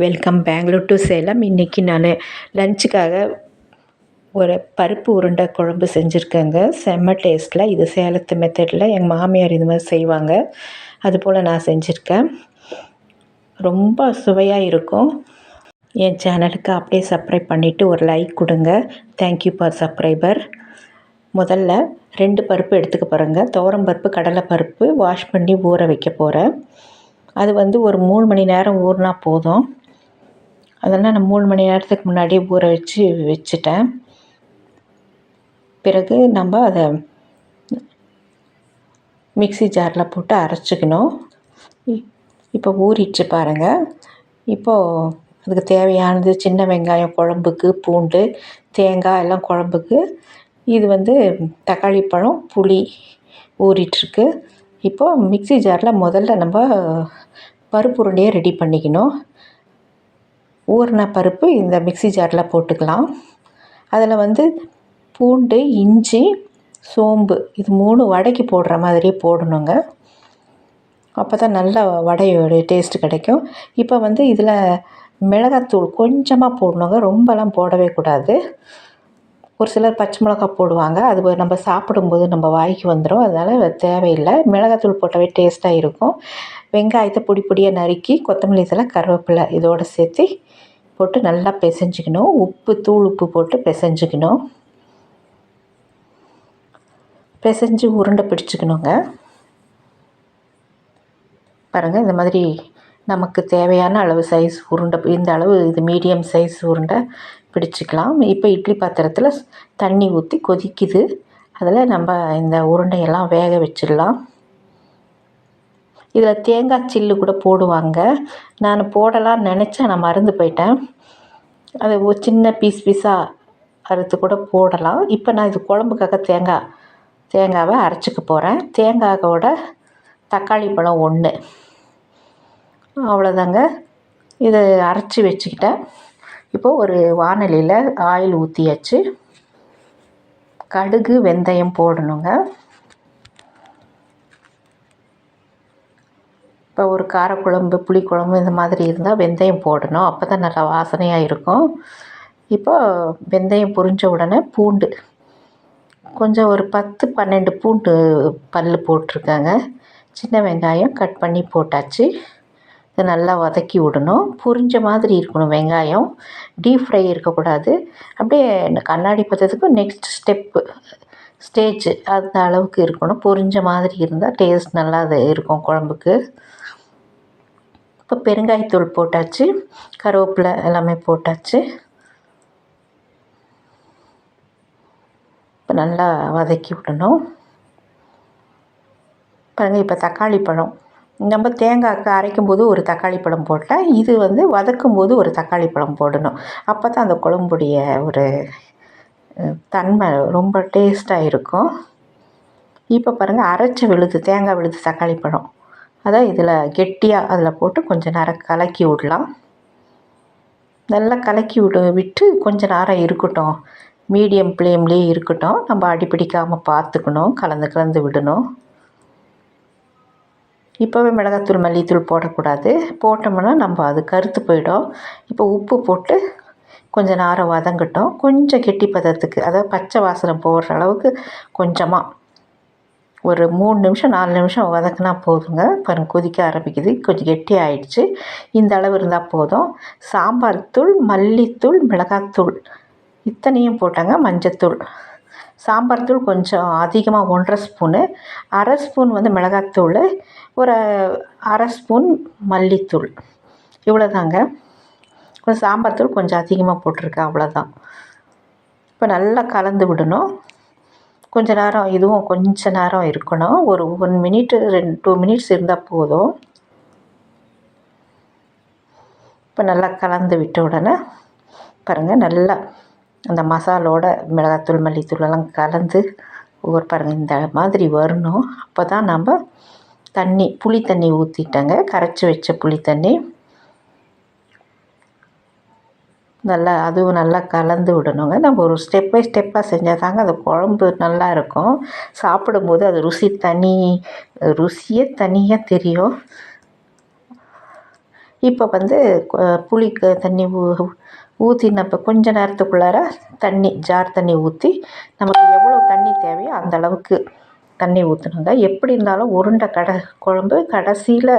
Welcome Bangalore to Salem இன்றைக்கி நான் லஞ்சுக்காக ஒரு பருப்பு உருண்டை குழம்பு செஞ்சுருக்கேங்க. செம்ம டேஸ்ட்டில் இது சேலத்து மெத்தடில் எங்கள் மாமியார் இது மாதிரி செய்வாங்க. அதுபோல் நான் செஞ்சுருக்கேன். ரொம்ப சுவையாக இருக்கும். என் சேனலுக்கு அப்படியே சப்ஸ்கிரைப் பண்ணிவிட்டு ஒரு லைக் கொடுங்க. தேங்க்யூ ஃபார் சப்ஸ்கிரைபர் முதல்ல ரெண்டு பருப்பு எடுத்துக்க போகிறேங்க துவரம் பருப்பு கடலை பருப்பு வாஷ் பண்ணி ஊற வைக்க போகிறேன் அது வந்து ஒரு மூணு மணி நேரம் ஊறினா போதும். அதெல்லாம் நான் மூணு மணி நேரத்துக்கு முன்னாடியே ஊற வச்சு வச்சுட்டேன். பிறகு நம்ம அதை மிக்சி ஜாரில் போட்டு அரைச்சிக்கணும். இப்போ ஊறிடுச்சு பாருங்கள் இப்போது அதுக்கு தேவையானது சின்ன வெங்காயம் குழம்புக்கு பூண்டு தேங்காய் எல்லாம் குழம்புக்கு. இது வந்து தக்காளி பழம் புளி ஊறிட்டுருக்கு. இப்போது மிக்சி ஜாரில் முதல்ல நம்ம பருப்பு உருண்டையை ரெடி பண்ணிக்கணும். ஊறின பருப்பு இந்த மிக்சி ஜாரில் போட்டுக்கலாம். அதில் வந்து பூண்டு இஞ்சி சோம்பு இது மூணு வடைக்கு போடுற மாதிரி போடணுங்க. அப்போ தான் நல்ல வடையோட டேஸ்ட்டு கிடைக்கும். இப்போ வந்து இதில் மிளகாத்தூள் கொஞ்சமாக போடணுங்க. ரொம்பலாம் போடவே கூடாது. ஒரு சிலர் பச்சை மிளகா போடுவாங்க. அது நம்ம சாப்பிடும்போது நம்ம வாய்க்கு வந்துடும் அதனால் தேவையில்லை. மிளகாத்தூள் போட்டாவே டேஸ்ட்டாக இருக்கும். வெங்காயத்தை பொடி பொடியாக நறுக்கி கொத்தமல்லி இதெல்லாம் கருவேப்பிலை இதோடு சேர்த்து போட்டு நல்லா பிசைஞ்சிக்கணும். உப்பு தூள் உப்பு போட்டு பிசைஞ்சிக்கணும். பிசைஞ்சு உருண்டை பிடிச்சிக்கணுங்க. பாருங்கள் இந்த மாதிரி நமக்கு தேவையான அளவு சைஸ் உருண்டை இந்த அளவு இது மீடியம் சைஸ் உருண்டை பிடிச்சிக்கலாம். இப்போ இட்லி பாத்திரத்தில் தண்ணி ஊற்றி கொதிக்குது. அதில் நம்ம இந்த உருண்டையெல்லாம் வேக வச்சிடலாம். இதில் தேங்காய் சில்லு கூட போடுவாங்க. நான் போடலாம்னு நினச்சேன் நான் மறந்து போயிட்டேன். அது ஒரு சின்ன பீஸ் பீஸாக அறுத்து கூட போடலாம். இப்போ நான் இது குழம்புக்காக தேங்காய் தேங்காவை அரைச்சிக்க போகிறேன் தேங்காயோட தக்காளி பழம் ஒன்று அவ்வளோதாங்க இதை அரைச்சி வச்சுக்கிட்டேன். இப்போது ஒரு வானலியில் ஆயில் ஊற்றியாச்சு கடுகு வெந்தயம் போடணுங்க. இப்போ ஒரு காரக்குழம்பு புளிக்குழம்பு இந்த மாதிரி இருந்தால் வெந்தயம் போடணும். அப்போ தான் நல்லா வாசனையாக இருக்கும். இப்போ வெந்தயம் புரிஞ்ச உடனே பூண்டு. கொஞ்சம் ஒரு பத்து பன்னெண்டு பூண்டு பல் போட்டிருக்காங்க. சின்ன வெங்காயம் கட் பண்ணி போட்டாச்சு. இதை நல்லா வதக்கி விடணும். புரிஞ்ச மாதிரி இருக்கணும் வெங்காயம். டீப் ஃப்ரை இருக்கக்கூடாது. அப்படியே கண்ணாடி பார்த்ததுக்கு நெக்ஸ்ட் ஸ்டெப்பு ஸ்டேஜ் அந்த அளவுக்கு இருக்கணும். பொரிஞ்ச மாதிரி இருந்தால் டேஸ்ட் நல்லா அது இருக்கும் குழம்புக்கு. இப்போ பெருங்காயத்தூள் போட்டாச்சு. கருவேப்பிலை எல்லாமே போட்டாச்சு. இப்போ நல்லா வதக்கி விடணும். பாருங்கள் இப்போ தக்காளி பழம். நம்ம தேங்காய்க்கு அரைக்கும் போது ஒரு தக்காளி பழம் போட்டால் இது வந்து வதக்கும் போது ஒரு தக்காளி பழம் போடணும். அப்போ தான் அந்த குழம்புடைய ஒரு தன்மை ரொம்ப டேஸ்ட்டாக இருக்கும். இப்போ பாருங்கள் அரைச்ச விழுது தேங்காய் விழுது தக்காளி பழம். அதான் இதில் கெட்டியாக அதில் போட்டு கொஞ்சம் நேரம் கலக்கி விடலாம். நல்லா கலக்கி விடு விட்டு கொஞ்சம் நேரம் இருக்கட்டும். மீடியம் ஃப்ளேம்லேயே இருக்கட்டும். நம்ம அடிப்பிடிக்காமல் பார்த்துக்கணும் கலந்து கலந்து விடணும். இப்போவே மிளகாத்தூள் மல்லித்தூள் போடக்கூடாது. போட்டோம்னா நம்ம அது கருத்து போயிடும். இப்போ உப்பு போட்டு கொஞ்சம் நேரம் வதங்கட்டும். கொஞ்சம் கெட்டி பதத்துக்கு அதாவது பச்சை வாசனை போடுற அளவுக்கு கொஞ்சமாக ஒரு மூணு நிமிஷம் நாலு நிமிஷம் வதக்கினா போதுங்க. பாருங்க கொதிக்க ஆரம்பிக்குது. கொஞ்சம் கெட்டி ஆயிடுச்சு. இந்த அளவு இருந்தால் போதும். சாம்பார் தூள் மல்லித்தூள் மிளகாத்தூள் இத்தனையும் போட்டாங்க. மஞ்சத்தூள். சாம்பார் தூள் கொஞ்சம் அதிகமாக ஒன்றரை ஸ்பூனு அரை ஸ்பூன் வந்து மிளகாத்தூள் ஒரு அரை ஸ்பூன் மல்லித்தூள். இவ்வளோதாங்க கொஞ்சம் சாம்பார் தூள் கொஞ்சம் அதிகமாக போட்டிருக்கேன் அவ்வளோதான் இப்போ நல்லா கலந்து விடணும். கொஞ்ச நேரம் இதுவும் கொஞ்ச நேரம் இருக்கணும். ஒரு ஒன் மினிட்டு ரெண்டு டூ மினிட்ஸ் இருந்தால் போதும். இப்போ நல்லா கலந்து விட்ட உடனே பாருங்கள் நல்லா அந்த மசாலோட மிளகாத்தூள் மல்லித்தூள் எல்லாம் கலந்து ஒரு பாருங்கள் இந்த மாதிரி வரணும். அப்போ தான் நம்ம தண்ணி புளி தண்ணி ஊற்றிட்டேங்க கரைச்சி வச்ச புளி தண்ணி. நல்லா அதுவும் நல்லா கலந்து விடணுங்க. நம்ம ஒரு ஸ்டெப் பை ஸ்டெப்பாக செஞ்சால் தாங்க அந்த குழம்பு நல்லா இருக்கும். சாப்பிடும்போது அது ருசி தனி ருசியே தனியாக தெரியும். இப்போ வந்து புளிக்கு தண்ணி ஊற்றினப்போ கொஞ்ச நேரத்துக்குள்ளார தண்ணி ஜார் தண்ணி ஊற்றி நமக்கு எவ்வளோ தண்ணி தேவையோ அந்த அளவுக்கு தண்ணி ஊற்றணுங்க எப்படி இருந்தாலும் உருண்டை கடை குழம்பு கடைசியில்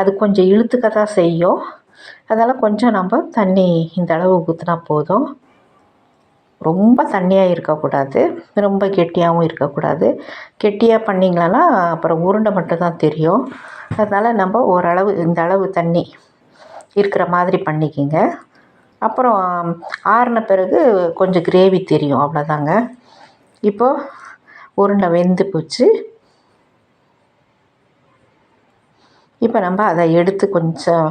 அது கொஞ்சம் இழுத்துக்க தான் செய்யும். அதனால் கொஞ்சம் நம்ம தண்ணி இந்த அளவு ஊற்றினா போதும். ரொம்ப தண்ணியாக இருக்கக்கூடாது. ரொம்ப கெட்டியாகவும் இருக்கக்கூடாது. கெட்டியாக பண்ணிங்களன்னா அப்புறம் உருண்டை மட்டும்தான் தெரியும். அதனால் நம்ம ஓரளவு இந்த அளவு தண்ணி இருக்கிற மாதிரி பண்ணிக்கிங்க. அப்புறம் ஆறின பிறகு கொஞ்சம் கிரேவி தெரியும் அவ்வளோதாங்க இப்போது உருண்டை வெந்து போச்சு. இப்போ நம்ம அதை எடுத்து கொஞ்சம்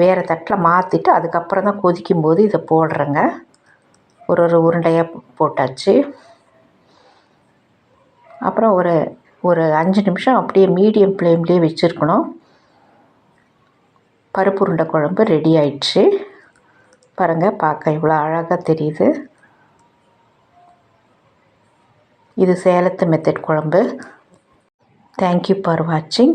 வேறு தட்டில் மாற்றிட்டு அதுக்கப்புறம் தான் கொதிக்கும் போது இதை போடுறேங்க. ஒரு ஒரு உருண்டையாக போட்டாச்சு. அப்புறம் ஒரு ஒரு அஞ்சு நிமிஷம் அப்படியே மீடியம் ஃப்ளேம்லேயே வச்சுருக்கணும். பருப்பு உருண்டை குழம்பு ரெடி ஆயிடுச்சு. பாருங்கள் பார்க்க இவ்வளோ அழகாக தெரியுது. இது சேலத்து மெத்தட் குழம்பு. தேங்க்யூ ஃபார் வாட்சிங்